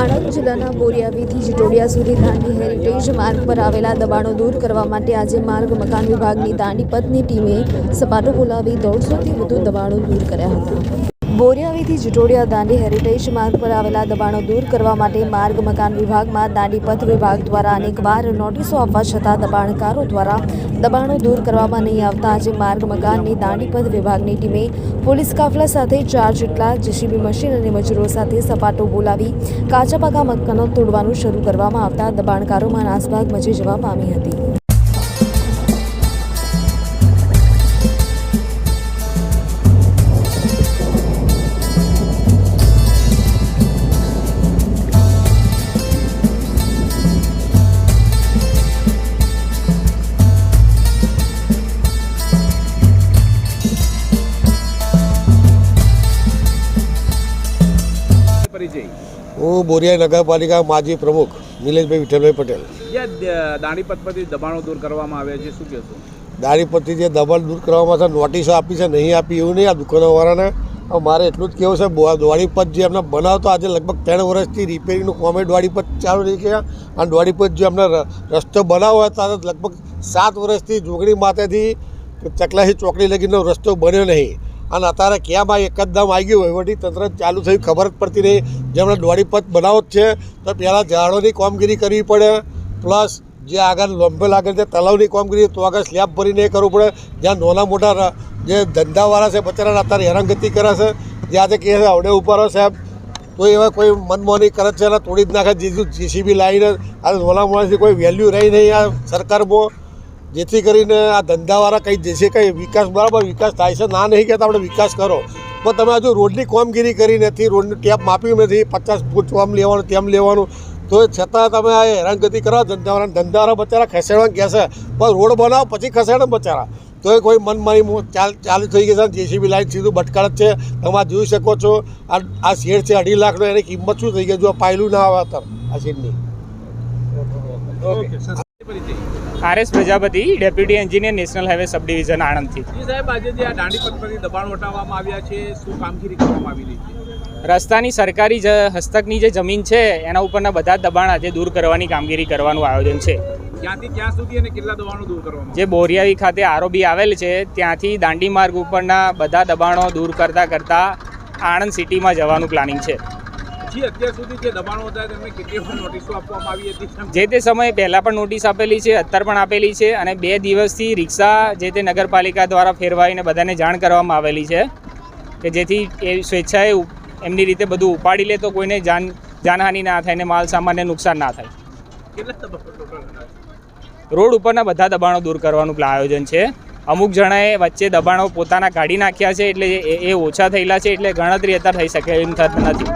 આણંદ જિલ્લાના બોરિયાવીથી જીટોડિયા સુધી દાંડી હેરિટેજ માર્ગ પર આવેલા દબાણો દૂર કરવા માટે આજે માર્ગ મકાન વિભાગની દાંડીપતની ટીમે સપાટો બોલાવી દોઢસોથી વધુ દબાણો દૂર કર્યા હતા. બોરિયાવીથી જુટોડિયા દાંડી હેરિટેજ માર્ગ પર આવેલા દબાણો દૂર કરવા માટે માર્ગ મકાન વિભાગમાં દાંડીપથ વિભાગ દ્વારા અનેકવાર નોટિસો આપવા છતાં દબાણકારો દ્વારા દબાણો દૂર કરવામાં નહીં આવતા. આજે માર્ગ મકાનની દાંડીપથ વિભાગની ટીમે પોલીસ કાફલા સાથે ચાર જેટલા જેસીબી મશીન અને મજૂરો સાથે સપાટો બોલાવી કાચા પાકા મકાનો તોડવાનું શરૂ કરવામાં આવતા. દબાણકારોમાં નાસભાગ મચી જવા પામી હતી. પરિચય હું બોરિયા નગરપાલિકા માજી પ્રમુખ નિલેશભાઈ વિઠ્ઠલભાઈ પટેલ. જ્યાં દ- પરથી દબાણો દૂર કરવામાં આવે છે શું કહેશો? દાણીપતિ જે દબાણ દૂર કરવામાં છે નોટિસો આપી છે નહીં આપી એવું નહીં આ દુકાનોવાળાને. મારે એટલું જ કહેવું છે દ્વાળીપત જે એમને બનાવતો આજે લગભગ ત્રણ વર્ષથી રિપેરિંગનું કોમે દ્વાળીપત ચાલુ રહી ગયા અને દ્વાળીપત જે એમને રસ્તો બનાવ્યો હતા ત્યારે લગભગ સાત વર્ષથી જોગણી માથેથી ચકલાસી ચોકડી લગીનો રસ્તો બન્યો નહીં. અને અત્યારે કેમ આ એકદમ આવી ગયું વહીવટીતંત્ર ચાલુ થયું, ખબર જ પડતી નહીં જેમણે દોડીપથ બનાવો છે, તો પહેલાં ઝાડોની કામગીરી કરવી પડે. પ્લસ જે આગળ લોંબેલ આગળ જે તલાવની કામગીરી, તો આગળ સ્લેબ ભરીને કરવું પડે. જ્યાં નાના મોટા જે ધંધાવાળા છે બચારા અત્યારે હેરાનગતિ કરે છે. જે આજે કહે છે, આવડે ઉપર સાહેબ. તો એવા કોઈ મનમોહની કરે છે, એને તોડી જ નાખે. જીસી જીસીબી લાવીને આ નાના મોડાથી કોઈ વેલ્યુ રહી નહીં આ સરકારમાં. જેથી કરીને આ ધંધાવાળા કંઈ જે કંઈ વિકાસ, બરાબર વિકાસ થાય છે. ના નહીં કહેતા, આપણે વિકાસ કરો. પણ તમે હજુ રોડની કામગીરી કરી નથી, રોડનું ટેપ માપ્યું નથી, પચાસ ફૂટ આમ લેવાનું, તેમ લેવાનું. તો છતાં તમે આ હેરાનગતિ કરો ધંધાવાળા ધંધાવાળા બચારા ખસેડવાનું કહેશે પણ રોડ બનાવો, પછી ખસેડે બચારા. તો એ કોઈ મનમાની ચાલ, ચાલુ થઈ ગઈ છે. જેસીબી લાઈન સીધું ભટકાળ છે. તમે જોઈ શકો છો. આ આ શેડ છે અઢી લાખનો, એની કિંમત શું થઈ ગઈ? જો પાયલું ના આવે આ શેડની. પરિચય R S Prajapati deputy engineer national highway sub division આણંદથી સાહેબ આજે જે આ દાંડીપથ પરથી દબાણ હટાવવામાં આવ્યા છે શું કામગીરી કરવામાં આવી છે? રસ્તાની સરકારી હસ્તકની જે જમીન છે એના ઉપરના બધા દબાણ આજે દૂર કરવાની કામગીરી કરવાનું આયોજન છે. ક્યાંથી ક્યાં સુધી અને કેટલા દબાણો દૂર કરવાનું જે બોરિયાવી ખાતે આરોબી આવેલ છે ત્યાંથી દાંડી માર્ગ ઉપરના બધા દબાણો દૂર કરતા કરતાં આણંદ સિટીમાં જવાનું પ્લાનિંગ છે. જી અત્યાર સુધી જે દબાણો હતા તેમને કેટલી વખત નોટિસો આપવામાં આવી હતી જે તે સમયે પહેલાં પણ નોટિસ આપેલી છે અત્યાર પણ આપેલી છે અને બે દિવસથી રિક્ષા જે તે નગરપાલિકા દ્વારા ફેરવાઈને બધાને જાણ કરવામાં આવેલી છે કે જેથી એ સ્વેચ્છાએ એમની રીતે બધું ઉપાડી લે તો કોઈને જાન જાનહાનિ ના થાય ને માલ સામાનને નુકસાન ના થાય? રોડ ઉપરના બધા દબાણો દૂર કરવાનું આયોજન છે. અમુક જણાએ વચ્ચે દબાણો પોતાના કાઢી નાખ્યા છે એટલે એ એ ઓછા થયેલા છે એટલે ગણતરી અત્યારે થઈ શકે એમ થતું નથી.